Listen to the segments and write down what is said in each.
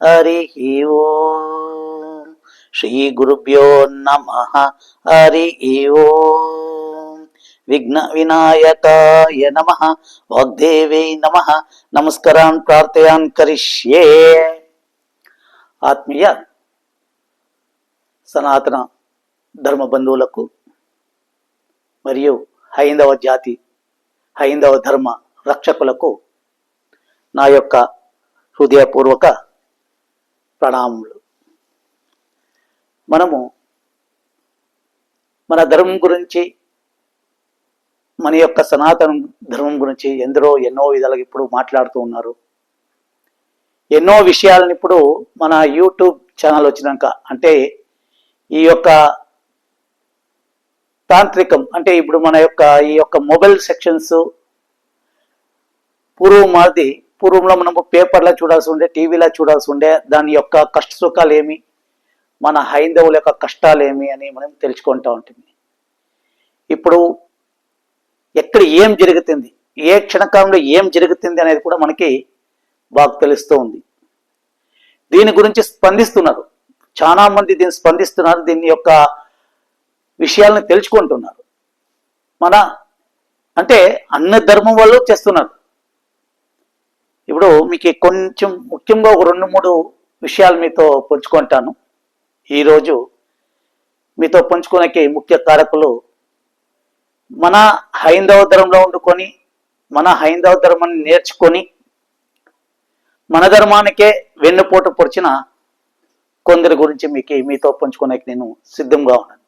హరి ఓం శ్రీ గురుభ్యో నమ హరి ఓం విఘ్న వినాయకాయ నమ వాగ్దేవై నమ నమస్కారాన్ ప్రార్థయాన్ కరిష్యే ఆత్మీయ సనాతన ధర్మ బంధువులకు మరియు హైందవ జాతి హైందవ ధర్మ రక్షకులకు నా యొక్క హృదయపూర్వక ప్రణామములు. మనము మన ధర్మం గురించి మన యొక్క సనాతన ధర్మం గురించి ఎందరో ఎన్నో విధాలుగా ఇప్పుడు మాట్లాడుతూ ఉన్నారు. ఎన్నో విషయాలను ఇప్పుడు మన యూట్యూబ్ ఛానల్ వచ్చినాక అంటే ఈ యొక్క తాంత్రికం. అంటే ఇప్పుడు మన యొక్క ఈ యొక్క మొబైల్ సెక్షన్స్ పూర్వం మాది పూర్వంలో మనము పేపర్లో చూడాల్సి ఉండే టీవీలో చూడాల్సి ఉండే దాని యొక్క కష్ట సుఖాలు ఏమి మన హైందవుల యొక్క కష్టాలు ఏమి అని మనం తెలుసుకుంటూ ఉంటుంది ఇప్పుడు ఎక్కడ ఏం జరుగుతుంది ఏ క్షణకాలంలో ఏం జరుగుతుంది అనేది కూడా మనకి బాగా తెలుస్తూ ఉంది. దీని గురించి స్పందిస్తున్నారు. చాలా మంది దీన్ని స్పందిస్తున్నారు. దీని యొక్క విషయాలను తెలుసుకుంటున్నారు. మన అంటే అన్న ధర్మం వాళ్ళు చేస్తున్నారు. ఇప్పుడు మీకు కొంచెం ముఖ్యంగా ఒక రెండు మూడు విషయాలు మీతో పంచుకుంటాను. ఈరోజు మీతో పంచుకోనికి ముఖ్య కారకులు మన హైందవ ధర్మంలో వండుకొని మన హైందవ ధర్మాన్ని నేర్చుకొని మన ధర్మానికే వెన్నుపోటు పొడిచిన కొందరి గురించి మీకు మీతో పంచుకోడానికి నేను సిద్ధంగా ఉన్నాను.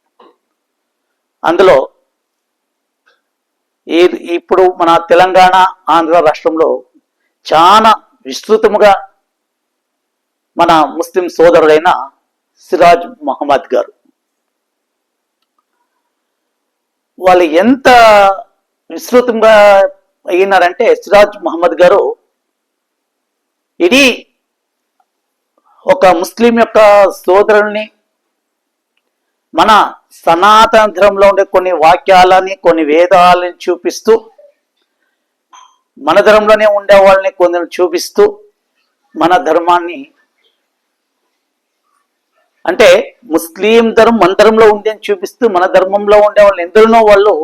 అందులో ఈ ఇప్పుడు మన తెలంగాణ ఆంధ్ర రాష్ట్రంలో చాలా విస్తృతముగా మన ముస్లిం సోదరుడైన సిరాజ్ మహమ్మద్ గారు. వాళ్ళు ఎంత విస్తృతంగా అయినారంటే సిరాజ్ మహమ్మద్ గారు ఇది ఒక ముస్లిం యొక్క సోదరుల్ని మన సనాతన ధర్మంలో ఉండే కొన్ని వాక్యాలని కొన్ని వేదాలని చూపిస్తూ మన ధర్మంలోనే ఉండే వాళ్ళని కొందరు చూపిస్తూ మన ధర్మాన్ని అంటే ముస్లిం ధర్మం మన ధర్మంలో ఉంది అని చూపిస్తూ మన ధర్మంలో ఉండే వాళ్ళు ఎందరినో వాళ్ళు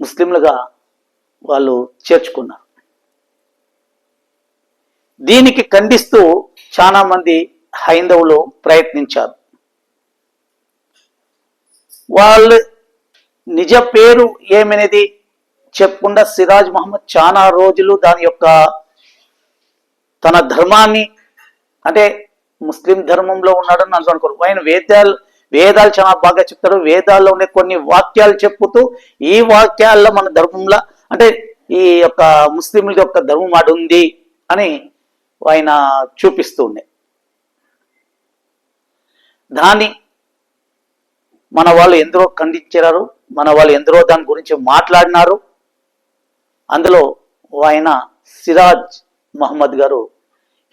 ముస్లింలుగా వాళ్ళు చేర్చుకున్నారు. దీనికి ఖండిస్తూ చాలా మంది హైందవులు ప్రయత్నించారు. వాళ్ళు నిజ పేరు ఏమనేది చెప్పకుండా సిరాజ్ మహమ్మద్ చాలా రోజులు దాని యొక్క తన ధర్మాన్ని అంటే ముస్లిం ధర్మంలో ఉన్నాడని నన్ను అనుకోరు. ఆయన వేదాలు వేదాలు చాలా బాగా చెప్తారు వేదాల్లో ఉండే కొన్ని వాక్యాలు చెప్పుతూ ఈ వాక్యాల్లో మన ధర్మంలో అంటే ఈ యొక్క ముస్లింల యొక్క ధర్మం ఆడు ఉంది అని ఆయన చూపిస్తూ ఉండే. దాన్ని మన వాళ్ళు ఎందరో ఖండించారు మన వాళ్ళు ఎందరో దాని గురించి మాట్లాడినారు. అందులో ఆయన సిరాజ్ మహమ్మద్ గారు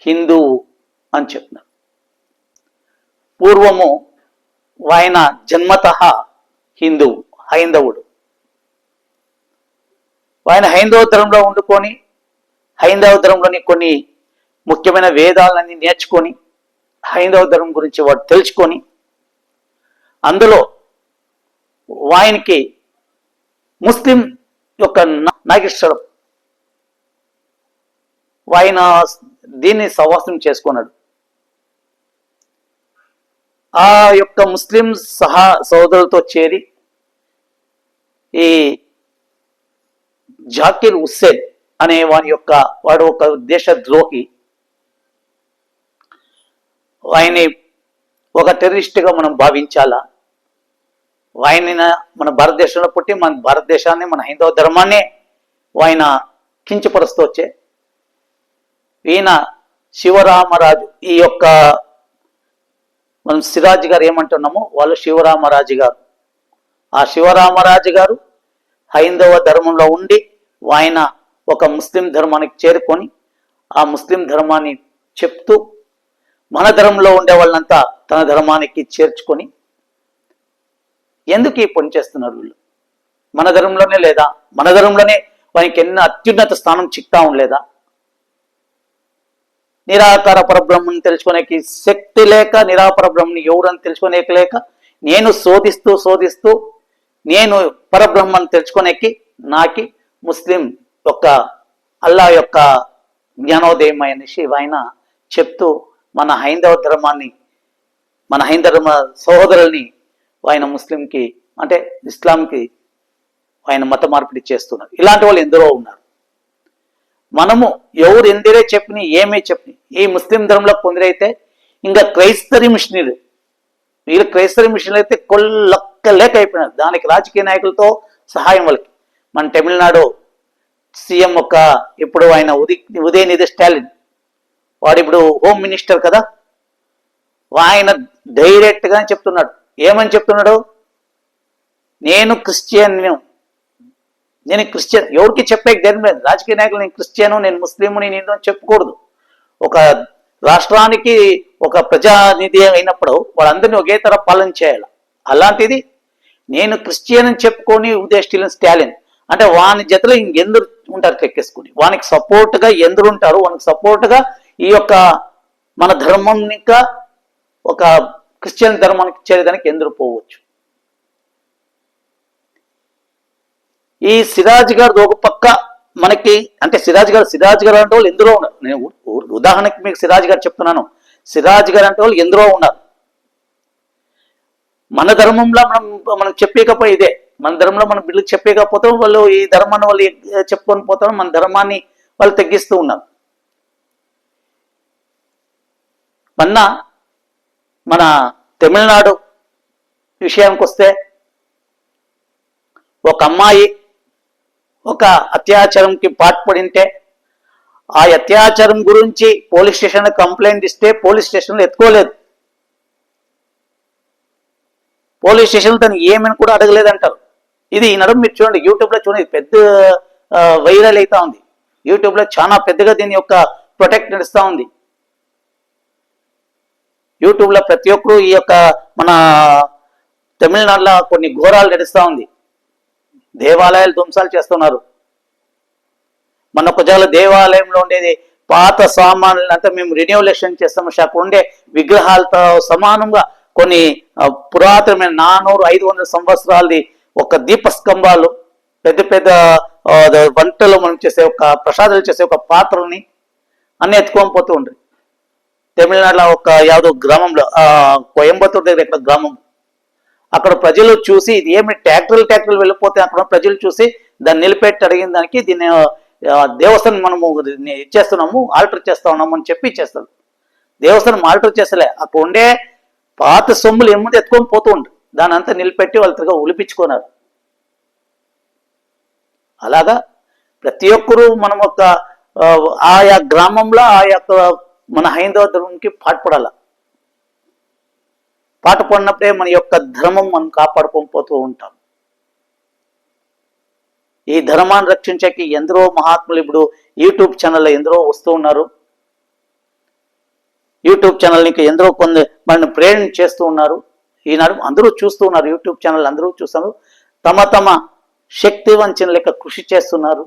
హిందూ అని చెప్పినారు. పూర్వము ఆయన జన్మత హిందూ హైందవుడు. ఆయన హైందవ ధర్మంలో వండుకొని హైందవ ధర్మంలోని కొన్ని ముఖ్యమైన వేదాలన్నీ నేర్చుకొని హైందవ ధర్మం గురించి వాడు తెలుసుకొని అందులో వాయనికి ముస్లిం యొక్క నాగేశ్వరం ఆయన దీన్ని సవాసం చేసుకున్నాడు. ఆ యొక్క ముస్లిం సహా సోదరులతో చేరి ఈ జాకిర్ హుస్సేన్ అనే వాని యొక్క వాడు ఒక దేశద్రోహి. ఆయన్ని ఒక టెర్రరిస్ట్గా మనం భావించాలా? ఆయన మన భారతదేశంలో పుట్టి మన భారతదేశాన్ని మన హైందవ ధర్మాన్ని ఆయన కించపరుస్తూ వచ్చే ఈయన శివరామరాజు. ఈ యొక్క మనం సిరాజ్ గారు ఏమంటున్నామో వాళ్ళు శివరామరాజు గారు. ఆ శివరామరాజు గారు హైందవ ధర్మంలో ఉండి ఆయన ఒక ముస్లిం ధర్మానికి చేరుకొని ఆ ముస్లిం ధర్మాన్ని చెప్తూ మన ధర్మంలో ఉండే వాళ్ళంతా తన ధర్మానికి చేర్చుకొని ఎందుకు ఈ పని చేస్తున్నారు వీళ్ళు? మన ధర్మంలోనే లేదా? మన ధర్మంలోనే వానికి ఎన్నో అత్యున్నత స్థానం చిక్తా ఉండలేదా? నిరాకార పరబ్రహ్మని తెలుసుకునేకి శక్తి లేక నిరాపర బ్రహ్మని ఎవరని తెలుసుకునేకి లేక నేను శోధిస్తూ శోధిస్తూ నేను పరబ్రహ్మని తెలుసుకునేకి నాకి ముస్లిం యొక్క అల్లా యొక్క జ్ఞానోదయం అనేసి ఆయన చెప్తూ మన హైందవ ధర్మాన్ని మన హైందవ సహోదరుల్ని ఆయన ముస్లింకి అంటే ఇస్లాంకి ఆయన మత మార్పిడి చేస్తున్నారు. ఇలాంటి వాళ్ళు ఎందరో ఉన్నారు. మనము ఎవరు ఎందిరే చెప్పిన ఏమే చెప్పిన ఈ ముస్లిం ధర్మంలో కొందరైతే ఇంకా క్రైస్తరి మిషనరీలు. వీళ్ళు క్రైస్తరి మిషన్లు అయితే కొల్లొక్కలేక అయిపోయినారు. దానికి రాజకీయ నాయకులతో సహాయం వాళ్ళకి. మన తమిళనాడు సీఎం ఒక ఇప్పుడు ఆయన ఉది ఉదయనిధి స్టాలిన్. వాడు ఇప్పుడు హోమ్ మినిస్టర్ కదా? ఆయన డైరెక్ట్గా చెప్తున్నాడు. ఏమని చెప్తున్నాడు? నేను క్రిస్టియన్. నేను క్రిస్టియన్. ఎవరికి చెప్పే ధైర్యం లేదు. రాజకీయ నాయకులు నేను క్రిస్టియను నేను ముస్లింని నేను అని చెప్పకూడదు. ఒక రాష్ట్రానికి ఒక ప్రజానిధి అయినప్పుడు వాళ్ళందరినీ ఒకే తర పాలన చేయాలి. అలాంటిది నేను క్రిస్టియన్ అని చెప్పుకొని ఉదయ్ స్టాలిన్. అంటే వాని జతలో ఇంకెందరు ఉంటారు చెక్కేసుకుని వానికి సపోర్ట్గా ఎందరు ఉంటారు? వానికి సపోర్ట్గా ఈ యొక్క మన ధర్మం ఇంకా ఒక క్రిస్టియన్ ధర్మానికి చేరేదానికి ఎందుకు పోవచ్చు? ఈ సిరాజ్ గారు ఒక పక్క మనకి అంటే సిరాజ్ గారు సిరాజ్ గారు అంటే వాళ్ళు ఉన్నారు? నేను ఉదాహరణకి మీకు సిరాజ్ గారు చెప్తున్నాను. సిరాజ్ గారు అంటే వాళ్ళు ఎందులో ఉన్నారు? మన ధర్మంలో మనం మనం చెప్పేకపోయి ఇదే. మన ధర్మంలో మనం బిల్లు చెప్పేకపోతే వాళ్ళు ఈ ధర్మాన్ని వాళ్ళు చెప్పుకొని పోతారు. మన ధర్మాన్ని వాళ్ళు తగ్గిస్తూ ఉన్నారు. మొన్న మన తమిళనాడు విషయానికి వస్తే ఒక అమ్మాయి ఒక అత్యాచారంకి పాటుపడింటే ఆ అత్యాచారం గురించి పోలీస్ స్టేషన్ కంప్లైంట్ ఇస్తే పోలీస్ స్టేషన్లో ఎత్తుకోలేదు. పోలీస్ స్టేషన్లో తను ఏమని కూడా అడగలేదంటారు. ఇది ఈ నడుము మీరు చూడండి యూట్యూబ్లో చూడండి పెద్ద వైరల్ అవుతా ఉంది. యూట్యూబ్లో చాలా పెద్దగా దీని యొక్క ప్రొటెక్ట్ నడుస్తూ ఉంది. యూట్యూబ్లో ప్రతి ఒక్కరు ఈ యొక్క మన తమిళనాడులో కొన్ని ఘోరాలు నడుస్తూ ఉంది. దేవాలయాలు ధ్వంసాలు చేస్తున్నారు. మన కొజాల దేవాలయంలో ఉండేది పాత సామాన్లు అంతా మేము రిన్యూలేషన్ చేస్తాము. అక్కడ ఉండే విగ్రహాలతో సమానంగా కొన్ని పురాతనమైన నానూరు ఐదు వందల సంవత్సరాలది ఒక దీపస్తంభాలు పెద్ద పెద్ద వంటలు మనం చేసే ఒక ప్రసాదాలు చేసే ఒక పాత్రల్ని అన్ని ఎత్తుకొని పోతూ ఉండరు. తమిళనాడులో ఒక యాదో గ్రామంలో కోయంబత్తూర్ కోయంబత్తూరు దగ్గర ఇక్కడ గ్రామం. అక్కడ ప్రజలు చూసి ఇది ఏమి ట్రాక్టర్లు ట్రాక్టర్లు వెళ్ళిపోతే అక్కడ ప్రజలు చూసి దాన్ని నిలిపెట్టి అడిగిన దానికి దీన్ని దేవస్థానం మనము ఇచ్చేస్తున్నాము ఆల్టర్ చేస్తా ఉన్నాము అని చెప్పి ఇచ్చేస్తారు దేవస్థానం ఆల్టర్ చేస్తలే. అక్కడ ఉండే పాత సొమ్ములు ఏముంది ఎత్తుకొని పోతూ ఉండు. దాని అంతా నిలిపెట్టి వాళ్ళు తిరిగి ఉలిపించుకున్నారు అలాగా ప్రతి ఒక్కరూ మనం ఒక ఆ, ఆయా గ్రామంలో ఆ యొక్క మన హైందవ ధర్మంకి పాటుపడాల. పాట పడినప్పుడే మన యొక్క ధర్మం మనం కాపాడుకొని పోతూ ఉంటాం. ఈ ధర్మాన్ని రక్షించకి ఎందరో మహాత్ములు ఇప్పుడు యూట్యూబ్ ఛానల్లో ఎందరో వస్తూ ఉన్నారు. యూట్యూబ్ ఛానల్ ఇంకా ఎందరో కొందరు మనల్ని ప్రేరణ చేస్తూ ఉన్నారు. ఈనాడు అందరూ చూస్తూ ఉన్నారు యూట్యూబ్ ఛానల్ అందరూ చూస్తున్నారు. తమ తమ శక్తి వంచన లెక్క కృషి చేస్తున్నారు.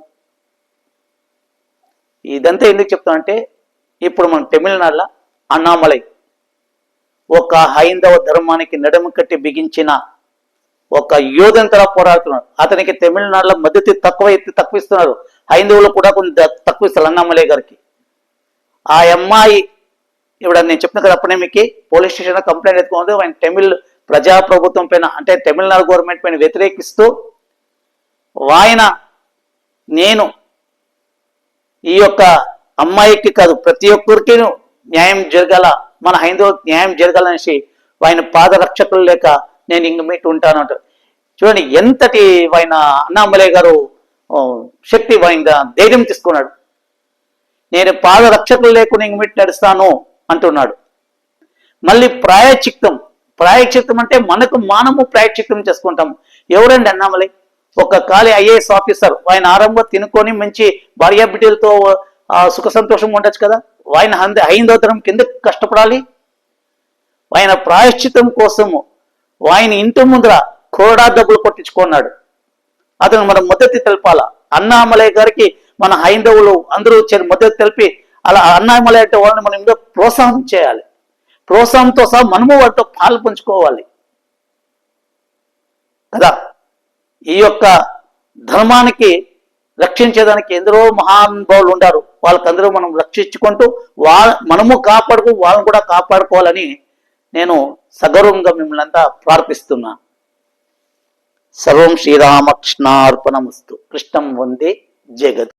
ఇదంతా ఎందుకు చెప్తానంటే ఇప్పుడు మనం తమిళనాడులో అన్నామలై ఒక హైందవ ధర్మానికి నడుము కట్టి బిగించిన ఒక యోధంతరా పోరాడుతున్నాడు. అతనికి తమిళనాడులో మద్దతు తక్కువ ఎత్తి తక్కువిస్తున్నారు. హైందవులు కూడా కొంచెం తక్కువ ఇస్తారు అన్నామలై గారికి. ఆ అమ్మాయి ఇప్పుడు నేను చెప్పిన కదా అప్పుడే మీకు పోలీస్ స్టేషన్ కంప్లైంట్ ఎత్తుకుంది ఆయన తమిళ్ ప్రజాప్రభుత్వం పైన అంటే తమిళనాడు గవర్నమెంట్ పైన వ్యతిరేకిస్తూ ఆయన నేను ఈ యొక్క అమ్మాయికి కాదు ప్రతి ఒక్కరికి న్యాయం జరగాల మన హైందవ న్యాయం జరగాలనేసి ఆయన పాదరక్షకులు లేక నేను ఇంక మీట్ ఉంటాను అంటారు చూడండి ఎంతటి ఆయన అన్నామలై గారు శక్తి ఆయన ధైర్యం తీసుకున్నాడు. నేను పాదరక్షకులు లేకుండా ఇంక మీట్ నడుస్తాను అంటున్నాడు. మళ్ళీ ప్రాయచిత్తం ప్రాయచిత్తం అంటే మనకు మానము ప్రాయచిత్తం చేసుకుంటాం. ఎవరండి అన్నామలై? ఒక ఖాళీ ఐఏఎస్ ఆఫీసర్ ఆయన ఆరంభం తినుకొని మంచి భార్య బిడ్డలతో సుఖ సంతోషం ఉండొచ్చు కదా? ఆయన హంద హైందోతరం కింద కష్టపడాలి. ఆయన ప్రాయశ్చితం కోసము ఆయన ఇంటి ముందర కోడా డబ్బులు కొట్టించుకున్నాడు. అతను మనం మద్దతు తెలపాల. అన్నామలయ్య గారికి మన హైందవులు అందరూ వచ్చారు మద్దతు తెలిపి అలా అన్నామలయ్య అంటే వాళ్ళని మనం ఇంకా ప్రోత్సాహం చేయాలి. ప్రోత్సాహంతో సహా మనము వాళ్ళతో పాలు పంచుకోవాలి. కదా? ఈ యొక్క ధర్మానికి రక్షించేదానికి ఎందరో మహానుభావులు ఉండారు. వాళ్ళకందరూ మనం రక్షించుకుంటూ వాళ్ళ మనము కాపాడుకు వాళ్ళని కూడా కాపాడుకోవాలని నేను సగర్వంగా మిమ్మల్ని అంతా ప్రార్థిస్తున్నా. సర్వం శ్రీరామకృష్ణార్పణమస్తు. కృష్ణం వందే జగత్.